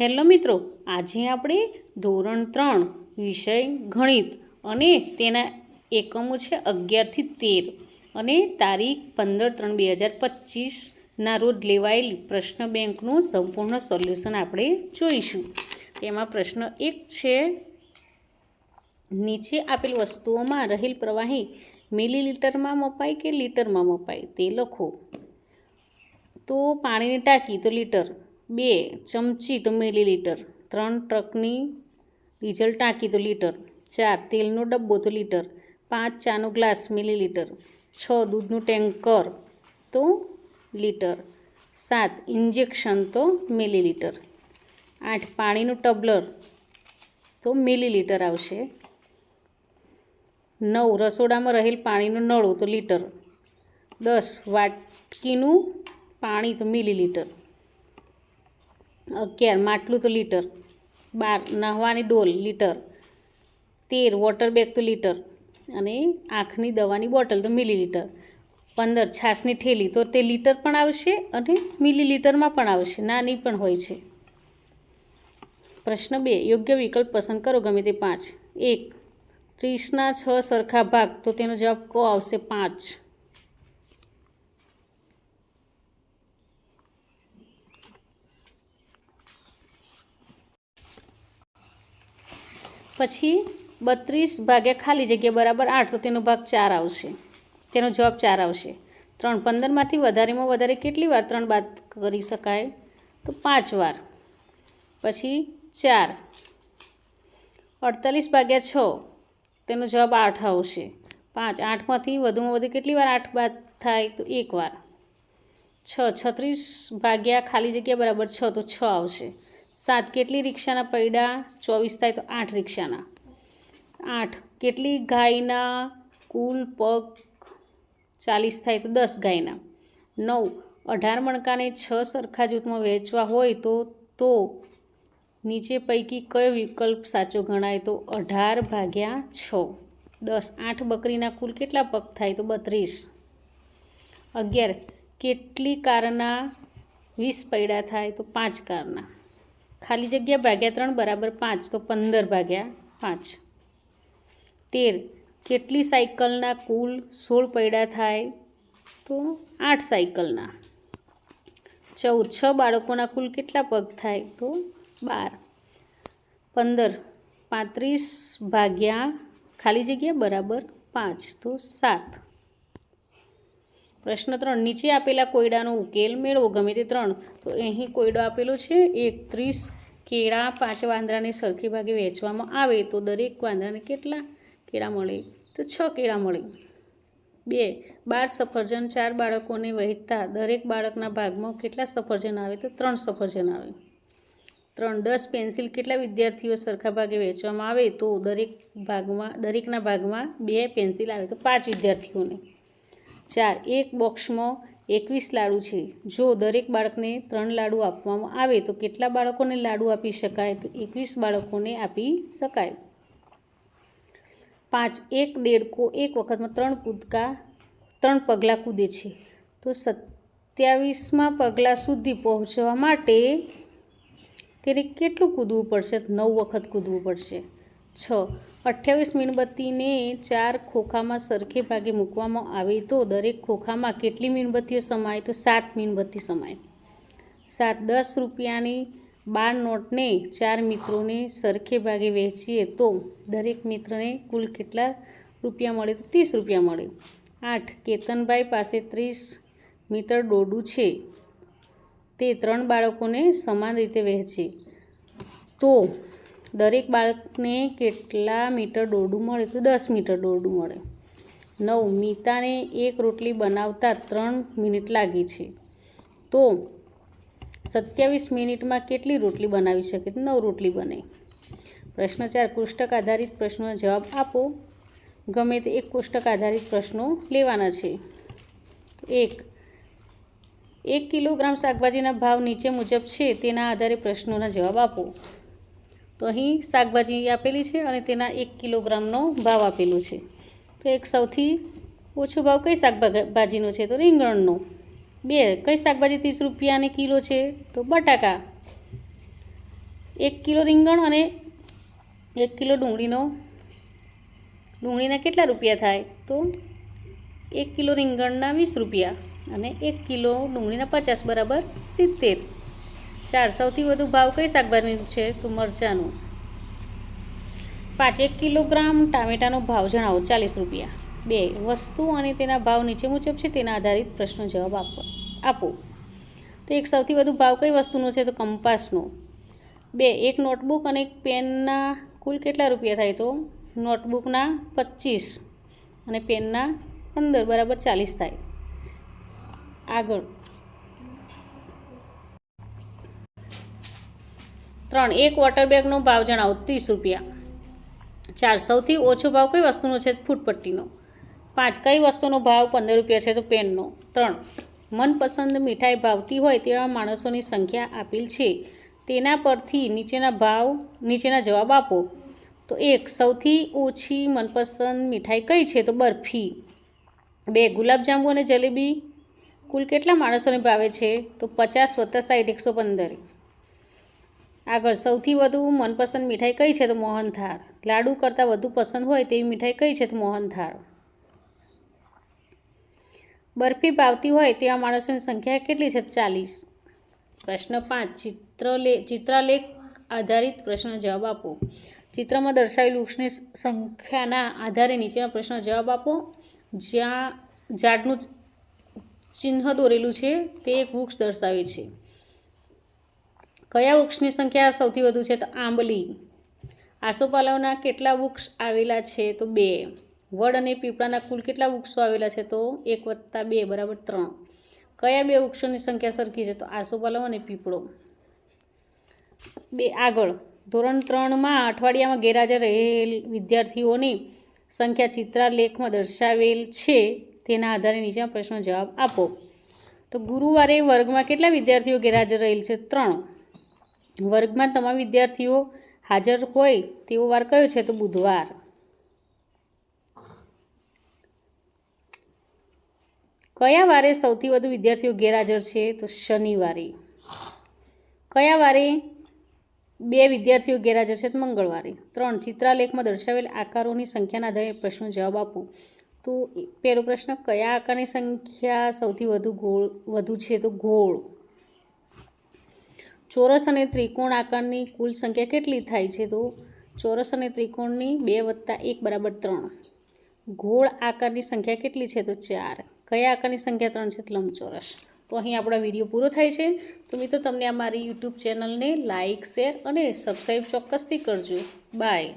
Hello મિત્રો, આજે આપણે ધોરણ ત્રણ વિષય ગણિત અને તેના એકમો છે અગિયારથી તેર અને તારીખ પંદર ત્રણ બે હજાર પચીસના રોજ લેવાયેલ પ્રશ્ન બેંકનું સંપૂર્ણ સોલ્યુશન આપણે જોઈશું. તેમાં પ્રશ્ન એક છે, નીચે આપેલ વસ્તુઓમાં રહેલ પ્રવાહી મિલીલીટરમાં મપાય કે લીટરમાં મપાય તે લખો. તો પાણીની ટાંકી, તો લીટર. બે ચમચી તો મિલીલીટર ત્રણ ટ્રકની ડીઝલ ટાંકી તો લીટર, ચાર તેલનો ડબ્બો તો લીટર, પાંચ ચાનો ગ્લાસ મિલીલીટર, છ દૂધનું ટેન્કર તો લીટર, સાત ઇન્જેક્શન તો મિલીલીટર, આઠ પાણીનું ટબલર તો મિલીલીટર આવશે, નવ રસોડામાં રહેલ પાણીનો નળો તો લીટર, દસ વાટકીનું પાણી તો મિલીલીટર. અગિયાર માટલું તો લીટર. બાર, નહવાની ડોલ, લીટર. તેર, વોટર બેગ તો લીટર. અને આંખની દવાની બોટલ તો મિલીલીટર. પંદર, છાશની ઠેલી તો તે લીટર પણ આવશે અને મિલીલીટરમાં પણ આવશે. નાની પણ હોય છે. પ્રશ્ન બે, યોગ્ય વિકલ્પ પસંદ કરો ગમે તે પાંચ. એક, ત્રીસના છ સરખા ભાગ તો તેનો જવાબ કો આવશે પાંચ. પછી બત્રીસ ભાગ્યા ખાલી જગ્યા બરાબર આઠ, તો તેનો ભાગ ચાર આવશે. તેનો જવાબ ચાર આવશે. ત્રણ પંદરમાંથી વધારેમાં વધારે કેટલી વાર ત્રણ બાદ કરી શકાય? તો પાંચ વાર. પછી ચાર. અડતાલીસ ભાગ્યા છ, તેનો જવાબ આઠ આવશે. પાંચ, આઠમાંથી વધુમાં વધુ કેટલી વાર આઠ બાદ થાય? તો એક વાર. છ, છત્રીસ ભાગ્યા ખાલી જગ્યા બરાબર છ, તો છ આવશે. સાત કેટલી રિક્ષાના પૈડા? ચોવીસ થાય તો આઠ રિક્ષાના. આઠ. કેટલી ગાયના? કુલ પગ ચાલીસ થાય તો દસ ગાયના. નવ. અઢાર મણકાને છ સરખા જૂથમાં વહેંચવા હોય તો તો નીચે પૈકી કયો વિકલ્પ સાચો ગણાય તો અઢાર ભાગ્યા છ. દસ. આઠ બકરીના કુલ કેટલા પગ થાય તો બત્રીસ. અગિયાર. કેટલી કારના વીસ પૈડા થાય તો પાંચ કારના. ખાલી જગ્યા ભાગ્યા ત્રણ, બરાબર પાંચ, તો પંદર ભાગ્યા પાંચ. તેર. કેટલી સાયકલના કુલ સોળ પૈડા થાય? તો આઠ સાયકલના. ચૌદ. છ બાળકોના કુલ કેટલા પગ થાય? તો બાર. પંદર. પાંત્રીસ ભાગ્યા ખાલી જગ્યા, બરાબર પાંચ, તો સાત. પ્રશ્ન ત્રણ, નીચે આપેલા કોયડાનો ઉકેલ મેળવો. ગમે તે ત્રણ. તો અહીં કોયડો આપેલો છે. એક, ત્રીસ કેળા પાંચ વાંદરાને સરખી ભાગે વહેંચવામાં આવે તો દરેક વાંદરાને કેટલા કેળા મળે? તો છ કેળા મળે. બે, બાર સફરજન, ચાર બાળકોને વહેંચતા દરેક બાળકના ભાગમાં કેટલા સફરજન આવે? તો ત્રણ સફરજન આવે. ત્રણ, દસ પેન્સિલ કેટલા વિદ્યાર્થીઓ સરખા ભાગે વહેંચવામાં આવે તો દરેક ભાગમાં, દરેકના ભાગમાં બે પેન્સિલ આવે. તો પાંચ વિદ્યાર્થીઓને. ચાર, એક બોક્સમાં એકવીસ લાડુ છે. જો દરેક બાળકને ત્રણ લાડુ આપવામાં આવે તો કેટલા બાળકોને લાડુ આપી શકાય? તો એકવીસ બાળકોને આપી શકાય. પાંચ, એક દેડકો એક વખતમાં ત્રણ કૂદકા, ત્રણ પગલાં કૂદે છે. તો સત્યાવીસમાં પગલાં સુધી પહોંચવા માટે તેને કેટલું કૂદવું પડશે? નવ વખત કૂદવું પડશે. છ. અઠ્યાવીસ મીણબત્તીને ચાર ખોખામાં સરખે ભાગે મૂકવામાં આવે તો દરેક ખોખામાં કેટલી મીણબત્તીઓ સમાય? તો સાત મીણબત્તી સમાય. સાત દસ રૂપિયાની બાર નોટને ચાર મિત્રોને સરખે ભાગે વહેંચીએ તો દરેક મિત્રને કુલ કેટલા રૂપિયા મળે? તો ત્રીસ રૂપિયા મળે. આઠ. કેતનભાઈ પાસે ત્રીસ મીટર ડોડું છે. તે ત્રણ બાળકોને સમાન રીતે વહેંચે. તો દરેક બાળકને કેટલા મીટર દોરડું મળે? તો દસ મીટર દોરડું મળે. નવ, મીતાને એક રોટલી બનાવતા ત્રણ મિનિટ લાગી છે. તો સત્યાવીસ મિનિટમાં કેટલી રોટલી બનાવી શકે? તો નવ રોટલી બને. પ્રશ્ન ચાર, કોષ્ટક આધારિત પ્રશ્નોનો જવાબ આપો. ગમે તે એક કોષ્ટક આધારિત પ્રશ્નો લેવાના છે. એક એક કિલોગ્રામ શાકભાજીના ભાવ નીચે મુજબ છે, તેના આધારે પ્રશ્નોના જવાબ આપો. તો અહીં શાકભાજી આપેલી છે અને તેના એક કિલોગ્રામનો ભાવ આપેલો છે. તો એક સૌથી ઓછો ભાવ કઈ શાકભાજીનો છે? તો રીંગણનો. બે, કઈ શાકભાજી ત્રીસ રૂપિયાને કિલો છે? તો બટાકા. એક કિલો રીંગણ અને એક કિલો ડુંગળીનો. ડુંગળીના કેટલા રૂપિયા થાય? તો એક કિલો રીંગણના વીસ રૂપિયા અને એક કિલો ડુંગળીના પચાસ, બરાબર સિત્તેર. ચાર, સૌથી વધુ ભાવ કઈ શાકભાજીનું છે? તો મરચાંનું. પાંચ, એક કિલોગ્રામ ટામેટાનો ભાવ જણાવો, ચાલીસ રૂપિયા. બે, વસ્તુ અને તેના ભાવ નીચે મુજબ છે, તેના આધારિત પ્રશ્નો જવાબ આપો આપો. તો એક સૌથી વધુ ભાવ કઈ વસ્તુનો છે? તો કંપાસનો. બે, એક નોટબુક અને એક પેનના કુલ કેટલા રૂપિયા થાય? તો નોટબુકના પચીસ અને પેનના પંદર, બરાબર ચાલીસ થાય. આગળ. ત્રણ, એક વોટર બેગનો ભાવ જણાવો, ત્રીસ રૂપિયા. ચાર, સૌથી ઓછો ભાવ કઈ વસ્તુનો છે? ફૂટપટ્ટીનો. પાંચ, કઈ વસ્તુનો ભાવ પંદર રૂપિયા છે તો પેનનો. ત્રણ, મનપસંદ મીઠાઈ ભાવતી હોય તેવા માણસોની સંખ્યા આપેલ છે. તેના પરથી નીચેના ભાવ, નીચેના જવાબ આપો. તો એક, સૌથી ઓછી મનપસંદ મીઠાઈ કઈ છે? તો બરફી. બે, ગુલાબજાંબુ અને જલેબી કુલ કેટલા માણસોને ભાવે છે? તો પચાસ વત્તા સાઠ, એકસો પંદર. આગળ સૌથી વધુ મનપસંદ મીઠાઈ કઈ છે તો મોહનથાળ. લાડુ કરતાં વધુ પસંદ હોય તેવી મીઠાઈ કઈ છે તો મોહનથાળ. બરફી ભાવતી હોય તેવા માણસોની સંખ્યા કેટલી છે ચાલીસ. પ્રશ્ન પાંચ, ચિત્રલે, ચિત્રાલેખ આધારિત પ્રશ્ન જવાબ આપો. ચિત્રમાં દર્શાવેલ વૃક્ષની સંખ્યાના આધારે નીચેના પ્રશ્ન જવાબ આપો. જ્યાં ઝાડનું ચિહ્ન દોરેલું છે, તે એક વૃક્ષ દર્શાવે છે. કયા વૃક્ષની સંખ્યા સૌથી વધુ છે? તો આંબલી. આસોપાલવના કેટલા વૃક્ષ આવેલા છે? તો બે. વડ અને પીપળાના કુલ કેટલા વૃક્ષો આવેલા છે? તો એક વત્તા બે, બરાબર ત્રણ. કયા બે વૃક્ષોની સંખ્યા સરખી છે? તો આસોપાલવ અને પીપળો. બે, આગળ. ધોરણ ત્રણમાં અઠવાડિયામાં ગેરહાજર રહેલ વિદ્યાર્થીઓની સંખ્યા ચિત્રાલેખમાં દર્શાવેલ છે. તેના આધારે નીચેના પ્રશ્નો જવાબ આપો. તો ગુરુવારે વર્ગમાં કેટલા વિદ્યાર્થીઓ ગેરહાજર રહેલ છે? ત્રણ. વર્ગમાં તમામ વિદ્યાર્થીઓ હાજર હોય તેવો વાર કયો છે તો બુધવાર? કયા વારે સૌથી વધુ વિદ્યાર્થીઓ ગેરહાજર છે તો શનિવારે? કયા વારે બે વિદ્યાર્થીઓ ગેરહાજર છે તો મંગળવારે? ત્રણ, ચિત્રાલેખમાં દર્શાવેલ આકારોની સંખ્યાના આધારે પ્રશ્નો જવાબ આપો. તો પહેલો પ્રશ્ન, કયા આકારની સંખ્યા સૌથી વધુ ગોળ વધુ છે તો ગોળ? ચોરસ અને ત્રિકોણ આકારની કુલ સંખ્યા કેટલી થાય છે તો ચોરસ અને ત્રિકોણની બે વત્તા એક બરાબર ત્રણ. ગોળ આકારની સંખ્યા કેટલી છે તો ચાર. કયા આકારની સંખ્યા ત્રણ છે? લંબચોરસ. તો અહીં આપણો વીડિયો પૂરો થાય છે. તો મિત્રો, તમને આ મારી યુટ્યુબ ચેનલને લાઇક શેર અને સબસ્ક્રાઈબ ચોક્કસથી કરજો. બાય.